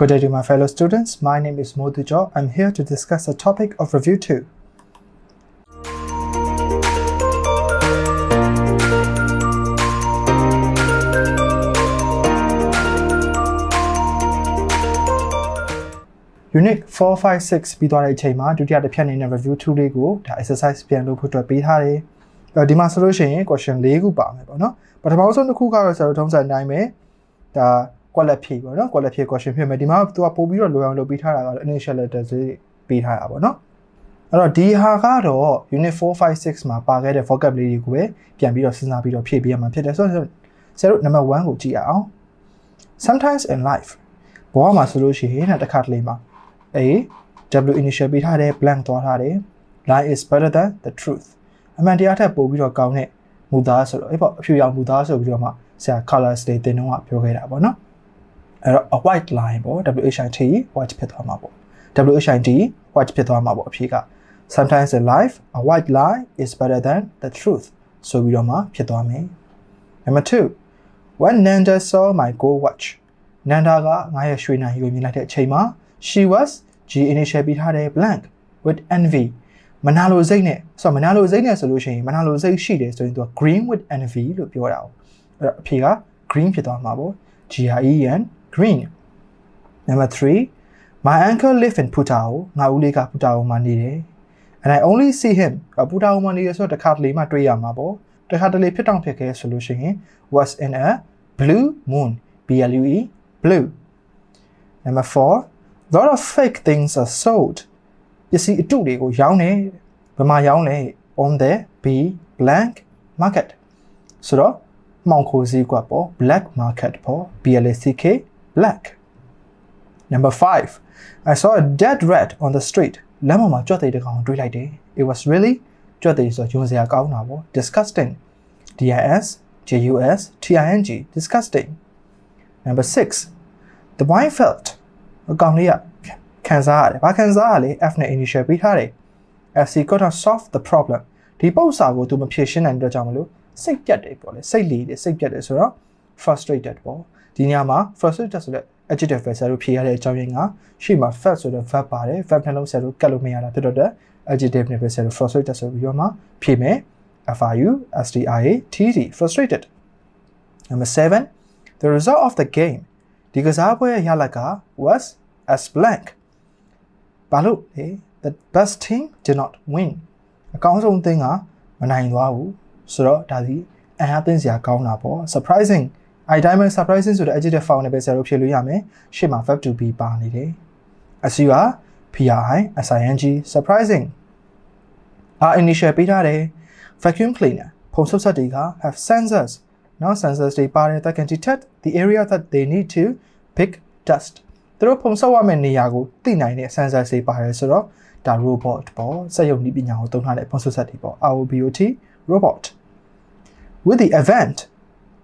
Good day to my fellow students. My name is Modujo. I'm here to discuss the topic of Review 2. Unit 456ပြီးသွားတဲ့အချိန်မှာဒုတိယတစ်ဖြတ်အနေနဲ့ review 2လေးကိုဒါ exercise ပြန်လုပ်ဖို့အတွက်ပေးထားတယ်။အဲဒီမှာဆိုလို့ရှိရင် question ၄ခုပါမယ်ပေါ့နော်။ပထမဆုံးတစ်ခုကတော့ဆရာတို့ထုံးစံအတိုင်းပဲဒါ quality ဖြေပေါ့နော် quality ဖြေ question ဖြစ်မယ်ဒီမှာသူကပို့ပြီးတော့လိုအောင်လုပ်ပေးထားတာကတော့ initial letter တွေပေးထားတာပေါ့နော်။အဲ့တော့ဒီဟာကတော့ unit 456မှာပါခဲ့တဲ့ vocabulary တွေကိုပဲပြန်ပြီးတော့စဉ်းစားပြီးတော့ဖြည့်ပေးရမှာဖြစ်တယ်ဆိုတော့ဆရာတို့ number 1ကိုကြည့်အောင် sometimes in life ဘဝမှာဆိုလို့ရှိရင်တစ်ခါတလေမှာ A W initial ပေးထားတယ် blank သွားထားတယ် lie is better than the truth အမှန်တရားထက်ပိုပြီးတော့ကောင်းတဲ့မူသားဆိုတော့အဲ့ပေါ့အဖြူရောင်မူသားဆိုပြီးတော့မှဆရာ colors တွေတင်တော့ပြောခဲ့တာပေါ့နော် အဲ့တော့ a white line ပေါ့ W H I T white ဖြစ်သွားမှာပေါ့ W H I T white ဖြစ်သွားမှာပေါ့အဖြေက sometimes in life a white lie is better than the truth ဆိုပြီးတော့မှဖြစ်သွားမယ် number 2 when Nanda saw my gold watch Nanda ကငါရဲ့ရွှေနိုင်ရွေးမြင်လိုက်တဲ့အချိန်မှာ she was G initial ပြီးထားတယ် blank with envy မနာလိုစိတ်နဲ့ဆိုတော့မနာလိုစိတ်နဲ့ဆိုလို့ရှိရင်မနာလိုစိတ်ရှိတယ်ဆိုရင်သူက green with envy လို့ပြောတာ哦အဲ့တော့အဖြေက green ဖြစ်သွားမှာပေါ့ G R E N green number 3 my uncle live in Putao ငါဦးလေးက Putao မှာနေတယ် and I only see him Putao မှာနေရဆိုတော့တစ်ခါတလေမှတွေ့ရမှာပေါ့တစ်ခါတလေဖြစ်တောင်ဖြစ်ခဲ့ဆိုလို့ရှိရင် was in a blue moon B L U E blue number 4 lot of fake things are sold ပစ္စည်းအတုတွေကိုရောင်းတယ်ဘယ်မှာရောင်းလဲ on the b blank market ဆိုတော့မှောင်ခိုစည်းကွက်ပေါ့ black market ပေါ့ b l a c k black number 5 i saw a dead rat on the street လမ်းပေါ်မှာကြွက်သိတဲ့ကောင်တွေ့လိုက်တယ် it was really ကြွက်သိဆိုတော့ယုံစရာကောင်းတာပေါ့ disgusting d i s j u s t i n g disgusting number 6 the wine felt အကောင်လေးကခံစားရတယ်။ဘာခံစားရလဲ F နဲ့ initial ပေးထားတယ်။ FC could not solve the problem ဒီပု္ပ္ပစာကိုသူမဖြေရှင်းနိုင်တဲ့အတွက်ကြောင့်မလို့စိတ်ပြတ်တယ်ပေါ့လေစိတ်လီတယ်စိတ်ပြတ်တယ်ဆိုတော့ frustrated ပေါ့ ဒီနေရာမှာ frustrated ဆိုတဲ့ adjective ပဲဆရာတို့ဖြေရတဲ့အကြောင်းရင်းကရှေ့မှာ felt ဆိုတဲ့ verb ပါတယ် verb နှလုံးဆရာတို့ကတ်လို့မရတာဖြစ်တော့တဲ့ adjective နဲ့ပဲဆရာတို့ frustrated ဆိုပြီးတော့မှဖြေမယ် FRU STIA TD frustrated number 7 the result of the game ဒီကစားပွဲရဲ့ရလဒ်က was as blank ဘာလို့လဲ the best team did not win အကောင်းဆုံးအသင်းကမနိုင်သွားဘူးဆိုတော့ဒါဒီအန်အားသိစရာကောင်းတာပေါ့ surprising အဲ့တိုင်းမှာ surprising ဆိုတဲ့ adjective form နဲ့ပဲဆရာတို့ဖြည့်လို့ရမယ်ရှေ့မှာ verb to be ပါနေတယ်အစီက PRI SING surprising အာ initial ပေးထားတယ် vacuum cleaner ဖုံဆုပ်စက်တွေက have sensors နော် sensors တွေပါတယ် that can detect the area that they need to pick dust သူတို့ဖုံဆောက်ရမယ့်နေရာကိုသိနိုင်တဲ့ sensor တွေပါတယ်ဆိုတော့ဒါ robot ပေါ့စက်ရုံနည်းပညာကိုသုံးထားတဲ့ဖုံဆုပ်စက်တွေပေါ့ ROBOT robot with the event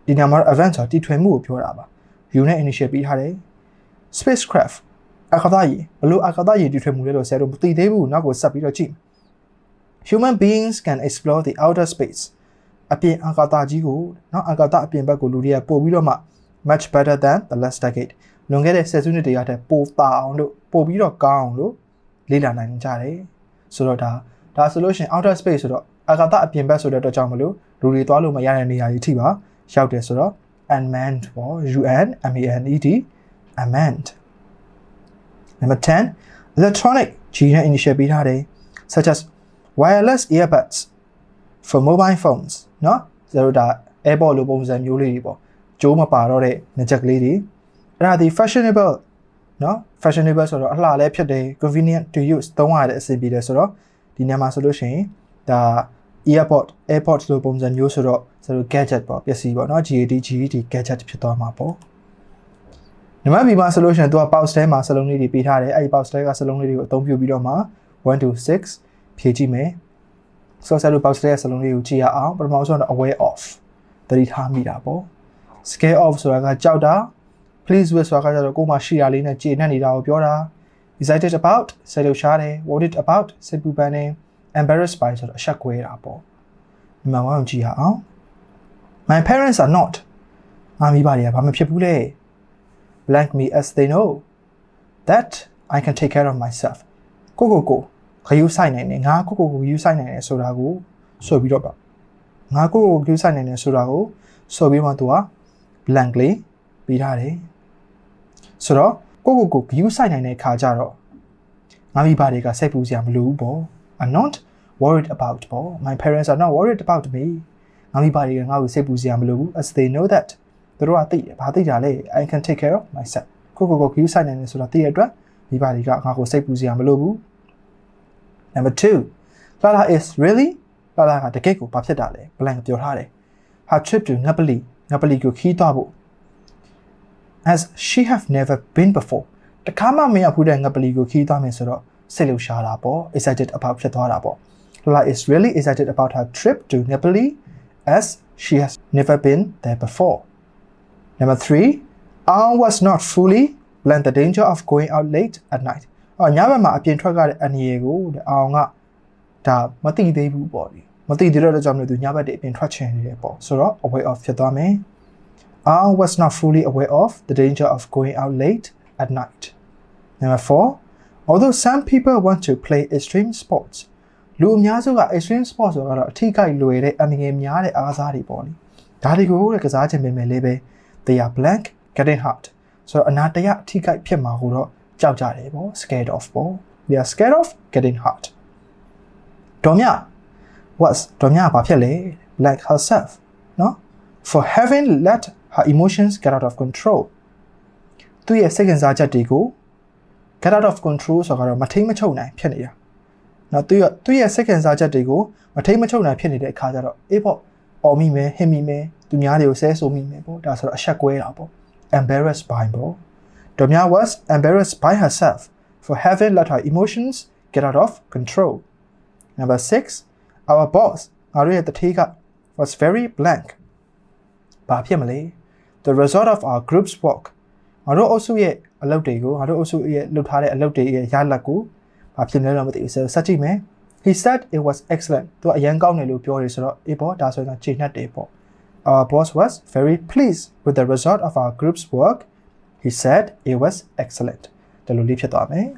ဒီနေရာမှာတော့ event ဆိုတာတီထွင်မှုကိုပြောတာပါ view နဲ့ initial ပေးထားတယ် spacecraft အာကာသရေဘလို့အာကာသရေတီထွင်မှုလဲတော့ဆရာတို့မသိသေးဘူးနောက်ကိုဆက်ပြီးတော့ကြည့် human beings can explore the outer space အပြင်အာကာသကြီးကိုနောက်အာကာသအပြင်ဘက်ကိုလူတွေကပို့ပြီးတော့မှ much better than the last decade လွန်ခဲ့တဲ့ဆယ်စုနှစ်တရာထက်ပိုတာအောင်လို့ပို့ပြီးတော့ကောင်းအောင်လို့လေ့လာနိုင်ကြတယ်ဆိုတော့ဒါဒါဆိုလို့ရှိရင် outer space ဆိုတော့အာကာသအပြင်ဘက်ဆိုတဲ့အတွက်ကြောင့်မလို့လူတွေသွားလို့မရတဲ့နေရာကြီးထိပါ ရောက်တယ်ဆိုတော့ unmanned ပေါ့ U N M A N E D unmanned number 10 electronic G နဲ့ initial ပေးထားတယ် such as wireless earbuds for mobile phones เนาะကျတို့ဒါ AirPod လိုပုံစံမျိုးလေးတွေပေါ့ကျိုးမပါတော့တဲ့ငကြက်ကလေးတွေအဲ့ဒါဒီ fashionable เนาะ fashionable ဆိုတော့အလှလည်းဖြစ်တယ် convenient to use သုံးရတဲ့အဆင်ပြေတယ်ဆိုတော့ဒီနေရာမှာဆိုလို့ရှိရင်ဒါ earpod airpod လိုပုံစံမျိုးဆိုတော့ဆိုတော့ gadget ပေါ့ပစ္စည်းပေါ့နော် GAD GED gadget ဖြစ်သွားမှာပေါ့နံပါတ် B မှာဆိုလို့ရှိရင်သူက pouch ထဲမှာစလုံးလေးတွေပေးထားတယ်အဲ့ဒီ pouch ထဲကစလုံးလေးတွေကိုအသုံးပြုပြီးတော့မှ126ဖြည့်ကြည့်မယ်ဆိုတော့ဆက်လို့ pouch ထဲကစလုံးလေးကိုကြည့်ရအောင်ပထမဆုံးတော့ aware of သတိထားမိတာပေါ့ scare off ဆိုတာကကြောက်တာ please with ဆိုတာကကြတော့ကိုယ်မှာရှိတာလေးနဲ့ကျေနပ်နေတာကိုပြောတာ excited about ဆက်လို့ရှားတယ် worried about စိတ်ပူပန်တယ် embarrassed by ဆိုတော့အရှက်ကွဲတာပေါ့ဒီမှာဝင်ကြည့်ရအောင် my parents are not ငါမိဘတွေကဘာမှဖြစ်ဘူးလေ blank me as they know that I can take care of myself ကိုကိုကိုခယူးဆိုင်နိုင်တယ်ငါကိုကိုကိုယူးဆိုင်နိုင်တယ်ဆိုတာကိုဆိုပြီးတော့ပါငါကိုကိုယူးဆိုင်နိုင်တယ်ဆိုတာကိုဆိုပြီးမှသူက blank လေးပြီးထားတယ်ဆိုတော့ကိုကိုကိုယူးဆိုင်နိုင်တဲ့ခါကျတော့ငါမိဘတွေကစိတ်ပူစရာမလိုဘူးပေါ့ I'm not worried about ပေါ့ my parents are not worried about me ငါမိဘတွေကငါ့ကိုစိတ်ပူစရာမလိုဘူး as they know that သူတို့ကသိတယ်ဘာသိကြလဲ I can take care of myself ကိုကိုကိုယူးဆိုင်နိုင်တယ်ဆိုတာသိရတဲ့အတွက်မိဘတွေကငါ့ကိုစိတ်ပူစရာမလိုဘူး number 2 Lala is really Lala ကတကယ့်ကိုဘာဖြစ်တာလဲ blank ပြောထားတယ် her trip to Napoli Napoli ကိုခီးသွားဖို့ as she have never been before တခါမှမရောက်ဘူးတဲ့ Napoli ကိုခီးသွားမယ်ဆိုတော့စိတ်လှုပ်ရှားတာပေါ့ excited about ဖြစ်သွားတာပေါ့ Lala is really excited about her trip to Napoli as she has never been there before number 3 Anne was not fully blank the danger of going out late at night အော်ညဘက်မှာအပြင်ထွက်ကြတဲ့အန္တရာယ်ကိုတဲ့အောင်ကဒါမသိသေးဘူးပေါ့ဒီမသိသေးတော့ကြောင့်မလို့သူညဘက်တည်းအပြင်ထွက်ချင်နေတယ်ပေါ့ဆိုတော့ aware of ဖြစ်သွားမယ် I was not fully aware of the danger of going out late at night number 4 although some people want to play extreme sports လူအများစုက extreme sports ဆိုတော့အထိကိလွယ်တဲ့အန္တရာယ်များတဲ့အားစားတွေပေါ့လေဒါတွေကိုတဲ့ကစားခြင်းပဲမယ်လေးပဲ they are blank getting hurt ဆိုတော့အနာတရအထိကိဖြစ်မှာကိုတော့ကြောက်ကြတယ်ပေါ့ scared of ပေါ့ they are scared of getting hurt ဒေါ်မြ was ဒေါ်မြဘာဖြစ်လဲ like herself နော် for having let her emotions get out of control သူ့ရဲ့စိတ်ဝင်စားချက်တွေကို get out of control ဆိုတော့မထိန်မချုပ်နိုင်ဖြစ်နေတာ နော်သူရဲ့သူ့ရဲ့စိတ်ဝင်စားချက်တွေကိုမထိန်မချုပ်နိုင်ဖြစ်နေတဲ့အခါကျတော့အေးပေါ့အော်မိမယ်ဟင်မိမယ်သူများတွေကိုဆဲဆိုမိမယ်ပေါ့ဒါဆိုတော့အဆက်ကွဲတာပေါ့ embarrassed by ပေါ့ Domya was embarrassed by herself for having let her emotions get out of control. Number six, our boss, Maria Tatiga, was very blank. ဘာဖြစ်မလဲ The result of our group's work ငါတို့အုပ်စုရဲ့အလုပ်တွေကိုငါတို့အုပ်စုရဲ့လုပ်ထားတဲ့အလုပ်တွေရဲ့ရလဒ်ကို ဘာဖြစ်လဲတော့မသိဘူးဆိုတော့စကြည့်မယ် He said it was excellent သူအရန်ကောင်းတယ်လို့ပြောတယ်ဆိုတော့အေးပေါ့ဒါဆိုရင်တော့ချိန်နှက်တယ်ပေါ့ Our boss was very pleased with the result of our group's work He said it was excellent ဒီလိုလေးဖြစ်သွားမယ်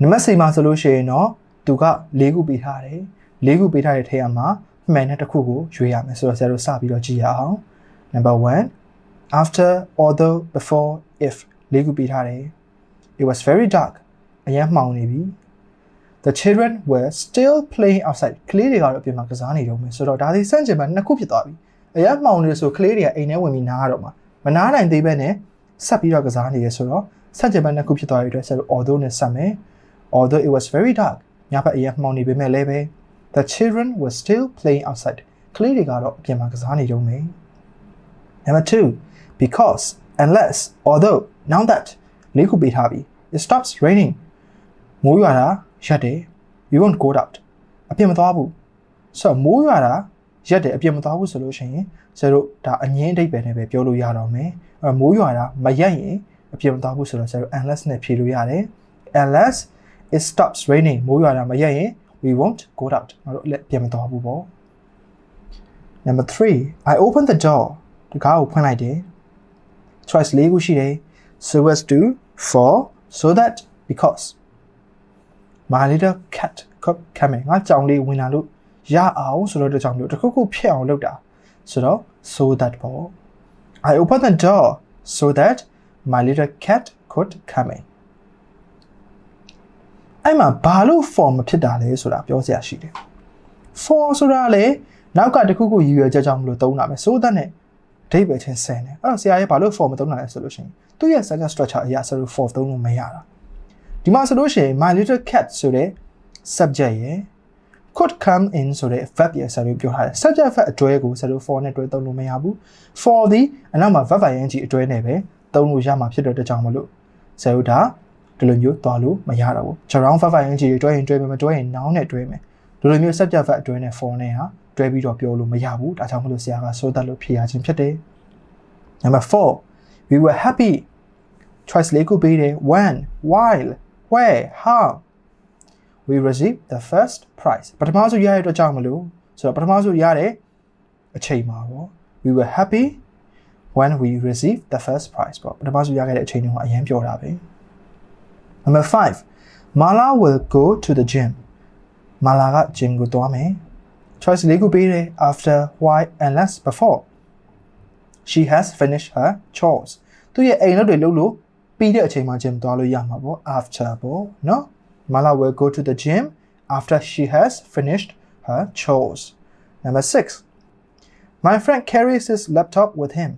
နံပါတ်4မှာဆိုလို့ရှိရင်တော့သူက၄ခုပေးထားတယ်၄ခုပေးထားတဲ့ထဲမှာမှန်တဲ့တစ်ခုကိုရွေးရမယ်ဆိုတော့ဆရာတို့စပြီးတော့ကြည့်ရအောင် number 1 after although before if ၄ခုပေးထားတယ် it was very dark အရင်မှောင်နေပြီ the children were still playing outside ကလေးတွေကတော့အပြင်မှာကစားနေတော့မယ်ဆိုတော့ဒါဒီစန့်ကျင်မှာနှစ်ခုဖြစ်သွားပြီအရင်မှောင်နေဆိုကလေးတွေကအိမ်ထဲဝင်ပြီးနားရတော့မှာမနားနိုင်သေးပဲနဲ့ဆက်ပြီးတော့ကစားနေရဆိုတော့ဆက်ကြံပတ်နှစ်ခုဖြစ်သွားရတဲ့ဆက်လို့ although နဲ့ဆက်မယ် although it was very dark ညဘက်အရင်မှောင်နေပေမဲ့လည်းပဲ the children were still playing outside ကလေးတွေကတော့အပြင်မှာကစားနေကြမယ် number 2 because unless although now that လေးခုပေးထားပြီ it stops raining မိုးရွာတာရက်တယ် you won't go out အပြင်မသွားဘူးဆိုတော့မိုးရွာတာရက်တယ်အပြင်မသွားဘူးဆိုလို့ရှိရင်ဆရာတို့ဒါအငင်းအဓိပ္ပာယ်နဲ့ပဲပြောလို့ရတော့မယ်အဲမိုးရွာတာမရက်ရင်အပြင်မသွားဘူးဆိုတော့ဆရာတို့ unless နဲ့ဖြေလို့ရတယ် unless it stops raining မိုးရွာတာမရက်ရင် we won't go out ငါတို့လည်းပြင်မသွားဘူးပေါ့ number 3 i opened the door ဒီကားကိုဖွင့်လိုက်တယ် choice ၄ခုရှိတယ် so as to for so that because my little cat could come in ငါကြောင်လေးဝင်လာလို့ရအောင်ဆိုတော့တကြောင်မျိုးတစ်ခုခုဖြစ်အောင်လုပ်တာဆိုတော့ so that ပေါ့ I opened the door so that my little cat could come in အဲ့မှာဘာလို့ form ဖြစ်တာလဲဆိုတာပြောစရာရှိတယ် for ဆိုတာလေနောက်ကတခုခုရည်ရွယ်ချက်ကြောင့်မလို့သုံးတာပဲ so that နဲ့ဒိတ်ပဲချင်းဆင်တယ်အဲ့တော့ဆရာရဲ့ဘာလို့ for မသုံးတာလဲဆိုလို့ရှိရင်သူ့ရဲ့ sentence structure အရာဆိုလို့ for သုံးလို့မရတာ ဒီမှာဆိုလို့ရှိရင် my little cat ဆိုတဲ့ subject ရယ် could come in ဆိုတဲ့ verb ရယ်ဆိုလို့ပြောထားတယ် subject verb အတွဲကိုဆိုလို့ for နဲ့တွဲသုံးလို့မရဘူး for ဒီအနောက်မှာ verb ing အတွဲနဲ့ပဲသုံးလို့ရမှာဖြစ်တဲ့အတွက်ကြောင့်မလို့ဆရာတို့ဒါဒီလိုမျိုးသွားလို့မရတော့ဘူး surround verb ing တွေတွဲရင်တွဲမယ်မတွဲရင် noun နဲ့တွဲမယ်ဒီလိုမျိုး subject verb အတွဲနဲ့ for နဲ့ဟာတွဲပြီးတော့ပြောလို့မရဘူးဒါကြောင့်မလို့ဆရာကဆိုတတ်လို့ဖြေရခြင်းဖြစ်တယ် number 4 we were happy choice လေးခုပေးတယ် when while where how we received the first prize ပထမဆုံးရရတဲ့အတွက်ကြောင့်မလို့ဆိုတော့ပထမဆုံးရတဲ့အချိန်မှာပေါ့ we were happy when we receive the first prize ပေါ့ပထမဆုံးရခဲ့တဲ့အချိန်တုန်းကအရင်ပြောတာပဲ number 5 Mala will go to the gym Mala က gym ကိုသွားမယ် choice လေးခုပေးတယ် after why unless before she has finished her chores သူရဲ့အိမ်လုပ်တွေလုပ်လို့ ပြီးတဲ့အချိန်မှာ gym သွားလို့ရမှာပေါ့ after ပေါ့နော် Mala will go to the gym after she has finished her chores number 6 My friend carries his laptop with him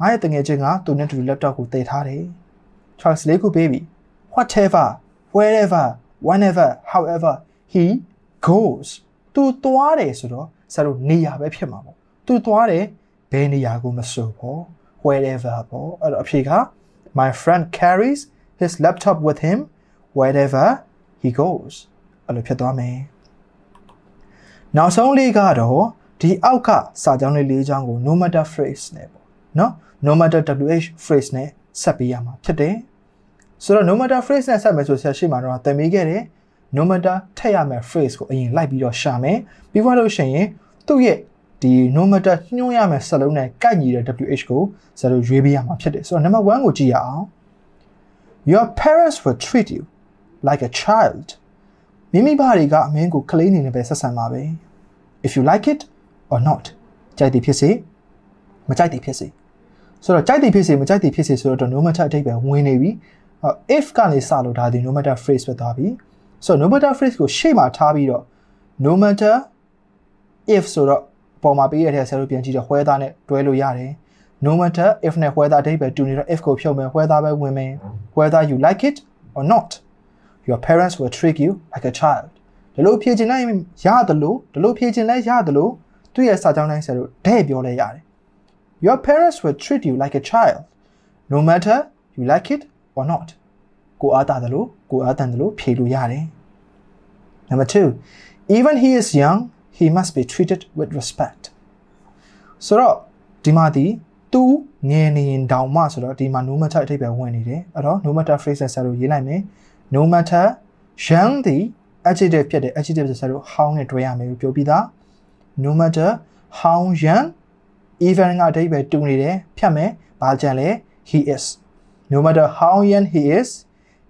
ငါရဲ့တငယ်ချင်းကသူနဲ့တူ laptop ကိုတည်ထားတယ် choice လေးခုပေးပြီ whatever wherever whenever however he goes သူသွားတယ်ဆိုတော့ဆရာတို့နေရာပဲဖြစ်မှာပေါ့သူသွားတယ်ဘယ်နေရာကိုမဆိုပေါ့ wherever ပေါ့အဲ့တော့အဖြေက my friend carries his laptop with him wherever he goes အဲ့လိုဖြစ်သွားမယ်နောက်ဆုံးလေးကတော့ဒီအောက်ကစာကြောင်းလေးလေးချောင်းကို no matter phrase နဲ့ပေါ့နော် no matter wh phrase နဲ့ဆက်ပေးရမှာဖြစ်တယ်ဆိုတော့ no matter phrase နဲ့ဆက်မယ်ဆိုဆရာရှိမှာတော့သင်ပေးခဲ့တယ် no matter ထည့်ရမယ် phrase ကိုအရင်လိုက်ပြီးတော့ရှာမယ်ပြီးသွားလို့ရှိရင်သူ့ရဲ့ ဒီ no matter ညွှန်းရမယ်စလုံးနဲ့ကိုက်ညီတဲ့ wh ကိုဆရာတို့ရွေးပေးရမှာဖြစ်တယ်ဆိုတော့ number 1ကိုကြည့်ရအောင် your parents will treat you like a child မိမိဘာတွေကအမင်းကိုကလေးနေနေပဲဆက်ဆံပါပဲ if you like it or not ကြိုက်တယ်ဖြစ်စေမကြိုက်တယ်ဖြစ်စေဆိုတော့ကြိုက်တယ်ဖြစ်စေမကြိုက်တယ်ဖြစ်စေဆိုတော့ no matter အတိတ်ပဲဝင်နေပြီ if ကနေစလို့ဒါဒီ no matter phrase ပဲသွားပြီဆိုတော့ no matter phrase ကိုရှေ့မှာထားပြီးတော့ no matter if ဆိုတော့ ပေါ်မှာပေးရတဲ့ဆရာတို့ပြန်ကြည့်တော့ whether နဲ့တွဲလို့ရတယ် no matter if နဲ့ whether အတိတ်ပဲတူနေတော့ if ကိုဖြုတ်မယ် whether ပဲဝင်မယ် whether you like it or not your parents will treat you like a child ဒီလိုဖြေချင်လိုက်ရတယ်လို့ဒီလိုဖြေချင်လဲရတယ်လို့သူ့ရဲ့စာကြောင်းတိုင်းဆရာတို့တဲ့ပြောလဲရတယ် your parents will treat you like a child no matter you like it or not ကိုအားတာတယ်လို့ကိုအားတန်တယ်လို့ဖြေလို့ရတယ် number 2 even he is young he must be treated with respect ဆိုတော့ဒီမှာဒီသူငယ်နေရင်တောင်မှဆိုတော့ဒီမှာ no matter အထိပ္ပယ်ဝင်နေတယ်အဲ့တော့ no matter phrase ဆက်လို့ရေးလိုက်မယ် no matter young ဒီ adjective ဖြစ်တယ် adjective ဆိုတော့ how နဲ့တွဲရမယ်လို့ပြောပြီးသား no matter how young even ကအဓိပ္ပာယ်တူနေတယ်ဖြတ်မယ်ဘာကြံလဲ he is no matter how young he is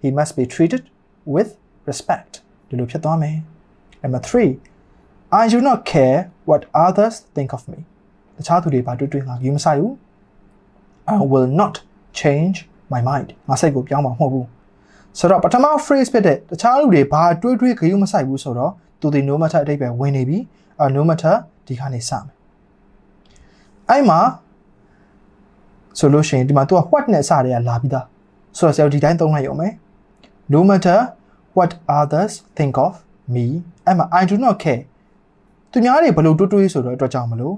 he must be treated with respect ဒီလိုဖြစ်သွားမယ် number 3 I do not care what others think of me တခြားသူတွေဘာတွေ့တွေ့ငါယူမဆိုင်ဘူး I will not change my mind ငါစိတ်ကိုပြောင်းမှာမဟုတ်ဘူးဆိုတော့ပထမ phrase ဖြစ်တဲ့တခြားလူတွေဘာတွေးတွေးခယူမဆိုင်ဘူးဆိုတော့သူဒီ no matter အတိတ်ပဲဝင်နေပြီအဲ no matter ဒီခါနေစမယ်အဲ့မှာဆိုလို့ရှိရင်ဒီမှာ तू က what နဲ့စတယ်ကလာပြီးသားဆိုတော့ဆရာဒီတိုင်းသုံးလိုက်ရုံပဲ no matter what others think of me အဲ့မှာ I do not care သူများတွေဘယ်လိုတွေးတွေးဆိုတော့အတွက်ကြောင့်မလို့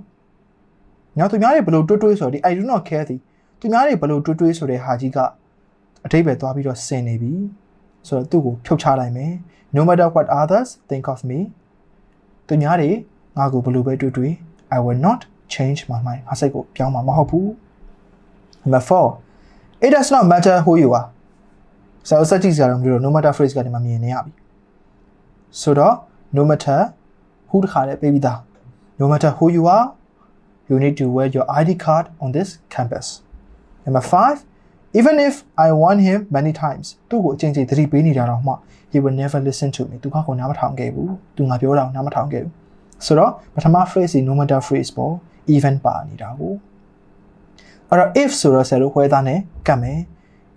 ညသူများတွေဘယ်လိုတွေးတွေးဆိုတော့ဒီ I do not care ဒီသူများတွေဘယ်လိုတွေးတွေးဆိုတဲ့ဟာကြီးကအတိတ်ပဲသွားပြီးတော့ဆင်နေပြီဆိုတော့သူ့ကိုဖြုတ်ချလိုက်မယ် no matter what others think of me သူများတွေငါ့ကိုဘယ်လိုပဲတွေးတွေး I will not change my mind ငါစိတ်ကိုပြောင်းမှာမဟုတ်ဘူး number 4 it does not matter who you are စာအုပ်စက်ကြည့်စရာတော့မလိုတော့ no matter phrase ကဒီမှာမြင်နေရပြီဆိုတော့ no matter who တခါလေးပေးပြီးသား no matter who you are you need to wear your ID card on this campus number 5 even if I warn him many times သူ့ကိုအချိန်ချင်းသတိပေးနေတာတော့မှ he will never listen to me သူကကိုနားမထောင်ခဲ့ဘူးသူငါပြောတာကိုနားမထောင်ခဲ့ဘူးဆိုတော့ပထမ phrase ဒီ no matter phrase ပေါ့ even ပါနေတာကိုအဲ့တော့ if ဆိုတော့ဆရာတို့ weather နဲ့ကတ်မယ်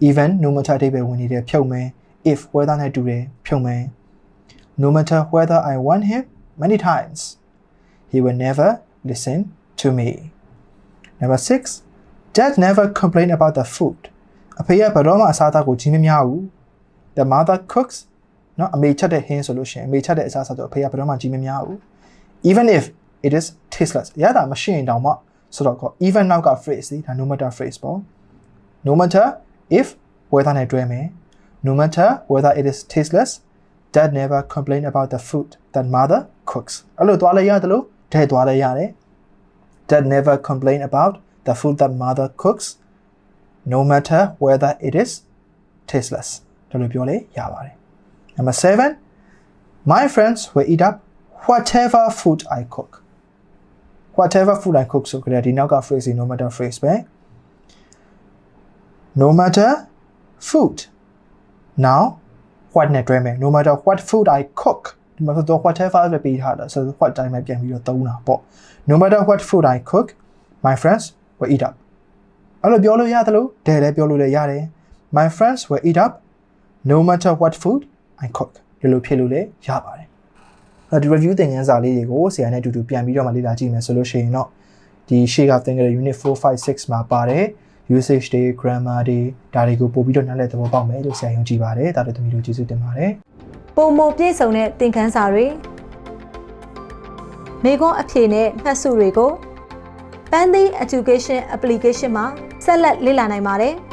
even no matter အဓိပ္ပာယ်ဝင်နေတယ်ဖြုတ်မယ် if weather နဲ့တူတယ်ဖြုတ်မယ် no matter whether I warn him many times. He will never listen to me. Number six, Dad never complained about the food. အဖေရဲ့ဘယ်တော့မှအစားအသောက်ကိုကြီးမများဘူး။ The mother cooks နော်အမေချက်တဲ့ဟင်းဆိုလို့ရှိရင်အမေချက်တဲ့အစားအသောက်ဆိုအဖေကဘယ်တော့မှကြီးမများဘူး။ Even if it is tasteless ရတာမရှိရင်တောင်မှဆိုတော့က even now got phrase ဒီဒါ no matter phrase ball. No matter if whether နဲ့တွဲမယ်။ No matter whether it is tasteless dad never complain about the food that mother cooks အဲ့လိုသွားလဲရတယ်လို့တဲ့သွားလဲရတယ် dad never complain about the food that mother cooks no matter whether it is tasteless ဒါလိုပြောလဲရပါတယ် number 7 my friends will eat up whatever food i cook whatever food i cook ဆိုကြတဲ့ဒီနောက်က phrase no matter phrase ပဲ no matter food now what နဲ့တွဲမယ် no matter what food i cook ဒီမှာဆိုတော့ whatever ပဲပေးထားတာဆိုတော့ what တိုင်းပဲပြန်ပြီးတော့သုံးတာပေါ့ no matter what food i cook my friends will eat up အဲ့လိုပြောလို့ရတယ်လို့ဒဲလည်းပြောလို့လည်းရတယ် my friends will eat up no matter what food i cook ဒီလိုဖြစ်လို့လည်းရပါတယ်အဲ့ဒီ review သင်ခန်းစာလေးတွေကိုဆရာနဲ့အတူတူပြန်ပြီးတော့မှလေ့လာကြည့်မယ်ဆိုလို့ရှိရင်တော့ဒီရှေ့ကသင်ခဲ့တဲ့ unit 4 5 6မှာပါတယ် usage တွေ grammar တွေဒါတွေကိုပို့ပြီးတော့နားလည်သဘောပေါက်မယ်လို့ဆရာယုံကြည်ပါတယ်ဒါတို့သမီးတို့ကျေးဇူးတင်ပါတယ်ပုံမပြည့်စုံတဲ့သင်ခန်းစာတွေမိခွန်းအဖြေနဲ့မှတ်စုတွေကို Pandy Education Application မှာဆက်လက်လေ့လာနိုင်ပါတယ်။